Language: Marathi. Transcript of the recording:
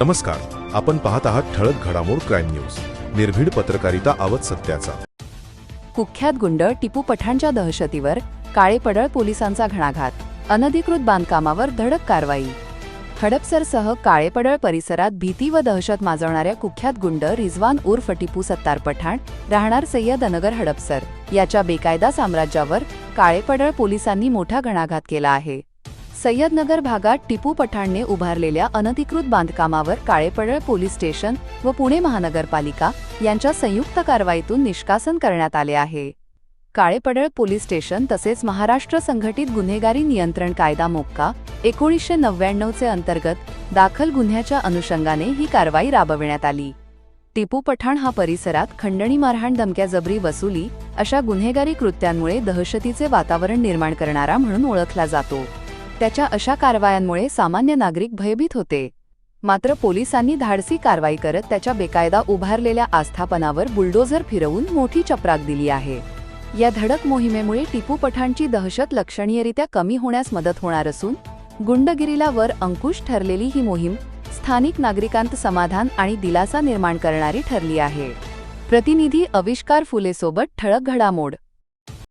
नमस्कार. आपण पाहत आहात ठळक घडामोड क्राईम न्यूज. निर्भीड पत्रकारिता आवत सत्याचा. कुख्यात गुंड टिपू पठाणच्या दहशतीवर काळेपडळ पोलिसांचा घणाघात. अनधिकृत बांधकामावर धडक कारवाई. हडपसरसह काळेपडळ परिसरात भीती व दहशत माजवणाऱ्या कुख्यात गुंड रिझवान उर्फ टिपू सत्तार पठाण राहणार सय्यदनगर हडपसर. याच्या बेकायदा साम्राज्यावर काळेपडळ पोलिसांनी मोठा घणाघात केला आहे. सय्यदनगर भागात टिपू पठाणने उभारलेल्या अनधिकृत बांधकामावर काळेपडळ पोलीस स्टेशन व पुणे महानगरपालिका यांच्या संयुक्त कारवाईतून निष्कासन करण्यात आले आहे. काळेपडळ पोलीस स्टेशन तसेच महाराष्ट्र संघटित गुन्हेगारी नियंत्रण कायदा मोक्का एकोणीसशे नव्याण्णवचे अंतर्गत दाखल गुन्ह्याच्या अनुषंगाने ही कारवाई राबविण्यात आली. टिपू पठाण हा परिसरात खंडणी मारहाण धमक्या जबरी वसुली अशा गुन्हेगारी कृत्यांमुळे दहशतीचे वातावरण निर्माण करणारा म्हणून ओळखला जातो. त्याच्या अशा कारवायांमुळे सामान्य नागरिक भयभीत होते. मात्र पोलिसांनी धाडसी कारवाई करत त्याच्या बेकायदा उभारलेल्या आस्थापनावर बुलडोझर फिरवून मोठी चपराक दिली आहे. या धडक मोहिमेमुळे टिपू पठाणची दहशत लक्षणीयरित्या कमी होण्यास मदत होणार असून गुंडगिरीला वर अंकुश ठरलेली ही मोहीम स्थानिक नागरिकांत समाधान आणि दिलासा निर्माण करणारी ठरली आहे. प्रतिनिधी अविष्कार फुलेसोबत ठळक घडामोड